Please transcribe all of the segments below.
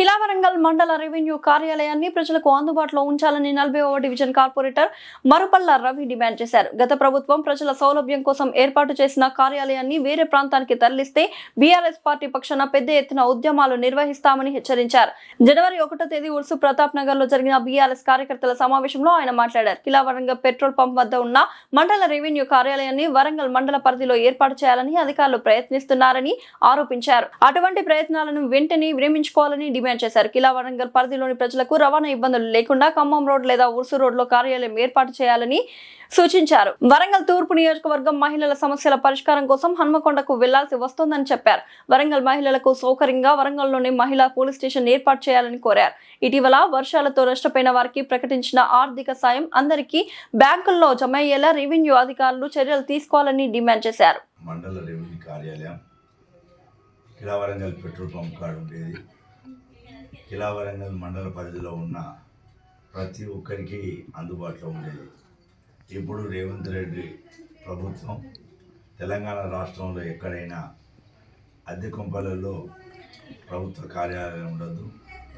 కిలావరంగల్ మండల రెవెన్యూ కార్యాలయాన్ని ప్రజలకు అందుబాటులో ఉంచాలని నలభై division corporator Marupalla Ravi demand చేశారు. గత ప్రభుత్వం ప్రజల సౌలభ్యం కోసం ఏర్పాటు చేసిన కార్యాలయాన్ని వేరే ప్రాంతానికి తరలిస్తే బీఆర్ఎస్ పార్టీ పక్షాన పెద్ద ఎత్తున ఉద్యమాలు నిర్వహిస్తామని హెచ్చరించారు. జనవరి ఒకటో తేదీ ఉర్సు ప్రతాప్ నగర్లో జరిగిన బీఆర్ఎస్ కార్యకర్తల సమావేశంలో ఆయన మాట్లాడారు. కిలావరంగల్ పెట్రోల్ పంప్ వద్ద ఉన్న మండల రెవెన్యూ కార్యాలయాన్ని వరంగల్ మండల పరిధిలో ఏర్పాటు చేయాలని అధికారులు ప్రయత్నిస్తున్నారని ఆరోపించారు. అటువంటి ప్రయత్నాలను వెంటనే విరమించుకోవాలని డిమాండ్ చేశారు. కిలా వరంగల్ పరిధిలోని ప్రజలకు రవాణా ఇబ్బందులు లేకుండా ఖమ్మం రోడ్ లేదా ఉర్సు రోడ్లో కార్యాలయం ఏర్పాటు చేయాలని సూచించారు. వరంగల్ తూర్పు నియోజకవర్గం మహిళల సమస్యల పరిష్కారం కోసం హన్మకొండకు వెళ్ళాల్సి వస్తోందని చెప్పారు. వరంగల్ మహిళలకు సౌకర్యంగా వరంగల్లోని మహిళా పోలీస్ స్టేషన్ ఏర్పాటు చేయాలని కోరారు. ఇటీవల వర్షాలతో నష్టపోయిన వారికి ప్రకటించిన ఆర్థిక సాయం అందరికీ బ్యాంకుల్లో జమ అయ్యేలా రెవెన్యూ అధికారులు చర్యలు తీసుకోవాలని డిమాండ్ చేశారు. మండల రెవెన్యూ కార్యాలయం కిలావరంగల్ పెట్రోల్ పంప్ కాడ ఉండేది. కిలావరంగల్ మండల పరిధిలో ఉన్న ప్రతి ఒక్కరికి అందుబాటులో ఉండేది. ఇప్పుడు రేవంత్ రెడ్డి ప్రభుత్వం తెలంగాణ రాష్ట్రంలో ఎక్కడైనా అద్దె కొంపలలో ప్రభుత్వ కార్యాలయం ఉండదు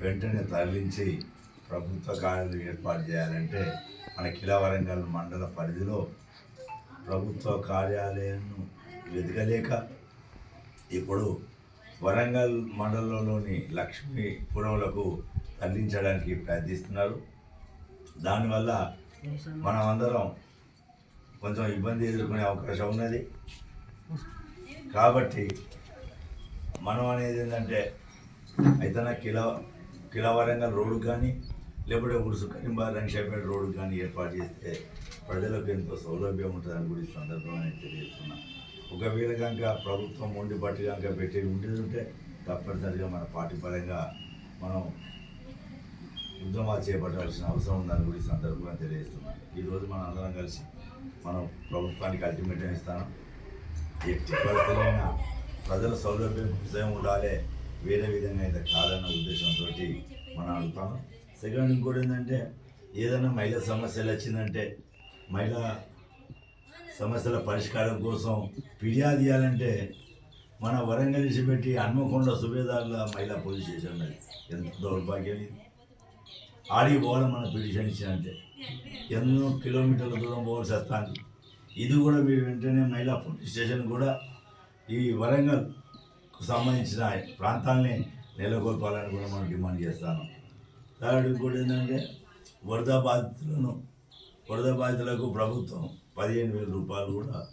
వెంటనే తరలించి ప్రభుత్వ కార్యాలయం ఏర్పాటు చేయాలంటే మన కిలా వరంగల్ మండల పరిధిలో ప్రభుత్వ కార్యాలయం వెతకలేక ఇప్పుడు వరంగల్ మండలంలోని లక్ష్మీపురంలకు తరలించడానికి ప్రయత్నిస్తున్నారు. దానివల్ల మనం అందరం కొంచెం ఇబ్బంది ఎదుర్కొనే అవకాశం ఉన్నది. కాబట్టి మనం అనేది ఏంటంటే అయితే కిలో కిలా వరంగల్ రోడ్డు కానీ లేకపోతే ఉడుసు కరీంబాద్ రంగశాపేట రోడ్డు కానీ ఏర్పాటు చేస్తే ప్రజలకు ఎంతో సౌలభ్యం ఉంటుందని కూడా ఈ సందర్భంగా నేను ఒకవేళ కనుక ప్రభుత్వం ఉండి బట్టి కనుక పెట్టి ఉండేది ఉంటే తప్పనిసరిగా మన పార్టీ పరంగా మనం ఉద్యమాలు చేపట్టాల్సిన అవసరం ఉందని కూడా ఈ సందర్భంగా తెలియజేస్తున్నాం ఈరోజు మనం అందరం కలిసి మనం ప్రభుత్వానికి అల్టిమేటం ఇస్తాను. ఎట్టి పరిస్థితులైనా ప్రజల సౌలభ్యం విజయం ఉండాలి వేరే విధంగా అయితే కాదన్న ఉద్దేశంతో మనం అడుగుతాము సెకండ్ ఇంకోటి ఏంటంటే ఏదైనా మహిళా సమస్యలు వచ్చిందంటే మహిళా సమస్యల పరిష్కారం కోసం ఫిర్యాదు చేయాలంటే మన వరంగల్ నుంచి పెట్టి హన్మకొండ సుబేదారుల మహిళా పోలీస్ స్టేషన్ ఉన్నది. ఎంత దౌర్భాగ్యం ఇది ఆడికి పోవడం మన పిటిషన్ ఇచ్చినంటే. ఎన్నో కిలోమీటర్ల దూరం పోవాల్సి వస్తుంది. ఇది కూడా మీరు వెంటనే మహిళా పోలీస్ స్టేషన్ కూడా ఈ వరంగల్కు సంబంధించిన ప్రాంతాల్ని నెలకొల్పాలని కూడా మనం డిమాండ్ చేస్తాను. థర్డ్ ఇంకోటి ఏంటంటే వరద బాధితులను వరద బాధితులకు ప్రభుత్వం పదిహేను వేల రూపాయలు కూడా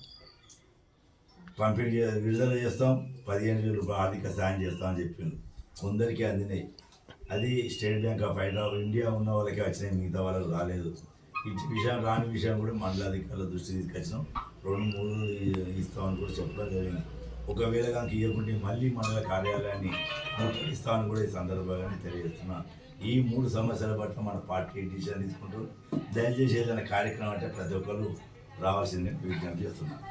పంపిణీ చే- విడుదల చేస్తాం. పదిహేను వేల రూపాయలు ఆర్థిక సాయం చేస్తామని చెప్పిండు కొందరికి అందినాయి. అది State Bank of Hyderabad India ఉన్న వాళ్ళకి వచ్చినాయి. మిగతా వాళ్ళకి రాలేదు. ఇటు విషయం రాని విషయం కూడా మండలాధికారుల దృష్టి తీసుకొచ్చినాం. రెండు మూడు ఇస్తామని కూడా చెప్పడం జరిగింది. ఒకవేళ కనుక ఇవ్వకుంటే మళ్ళీ మండల కార్యాలయాన్ని ఇస్తామని కూడా ఈ సందర్భంగా తెలియజేస్తున్నా. ఈ మూడు సమస్యల పట్ల మన పార్టీ డిసిషన్ తీసుకుంటూ దయచేసి ఏదైనా కార్యక్రమం అంటే ప్రతి ఒక్కరు రావాల్సిందే విజ్ఞప్తి చేస్తున్నాను